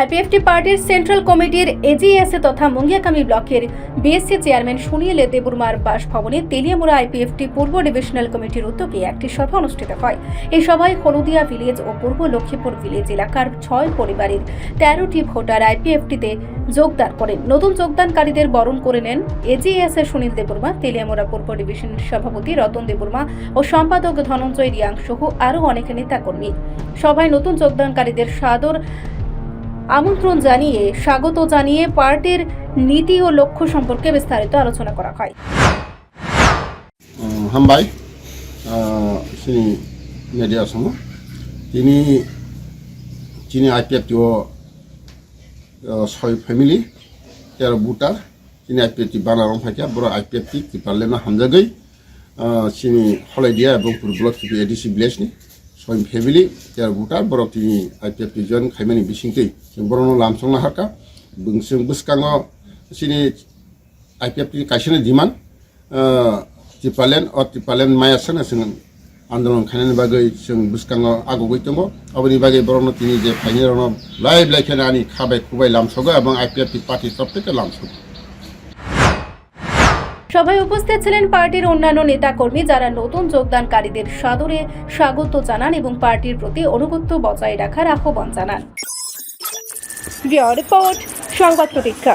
IPFT পার্টির central কমিটির এজিএসএ তথা মুঙ্গিয়াকামি ব্লকের বিএসসি চেয়ারম্যান সুনীল দেবুরমার বাসভবনে তেলিয়ামুড়া আইপিএফটি পূর্ব ডিভিশনাল কমিটির উদ্যোগে একটি সভা অনুষ্ঠিত হয়। এই সভায় হলদিয়া ভিলেজ ও পূর্ব লক্ষ্মীপুর ভিলেজ এলাকার ছয় পরিবারের তেরোটি ভোটার আইপিএফটিতে যোগদান করেন। নতুন যোগদানকারীদের বরণ করে নেন এজিএসএ সুনীল দেববর্মা, তেলিয়ামুড়া পূর্ব ডিভিশনের সভাপতি রতন দেববর্মা ও সম্পাদক ধনঞ্জয় রিয়াং সহ আরও অনেক নেতাকর্মী। সভায় নতুন যোগদানকারীদের সাদর আমন্ত্রণ জানিয়ে স্বাগত জানিয়ে পার্টির নীতি ও লক্ষ্য সম্পর্কে বিস্তারিত আলোচনা করা হয় uh, हामबाय uh, जोंनि मेडिया समाव दिनै दिनै आइ पि एफ टिआव सय फेमिलि तेर' भुटार दिनै आइ पि एफ टि बानाराव फाइथिया बर' आइ पि एफ टि किपारलेना हामजागै जोंनि हलाइदिया ଏବଂ block टिपि ADC भिलेजनि soin family yar buta borok ti IPF ti jon khaimani bising ti borono lamsong na haka bungsung buskango sini IPF ti kaisine diman ti palen or ti palen maya sana singan আন্দোলন খাইনানি বাকে जों বুসকাঙ্গো আগগৈ দङ আবনি বাকে বরনো তিনি যে final round live লাইখানে আনি খাবাই খুবাই লামসগো এবং IPF party প্রত্যেককে লামসগো সভায় উপস্থিত ছিলেন পার্টির অন্যান্য নেতাকর্মী যারা নতুন যোগদানকারীদের সাদরে স্বাগত জানান এবং পার্টির প্রতি অনুগত্য বজায় রাখার আহ্বান জানান। রিপোর্ট, সংবাদ প্রতীক্ষা।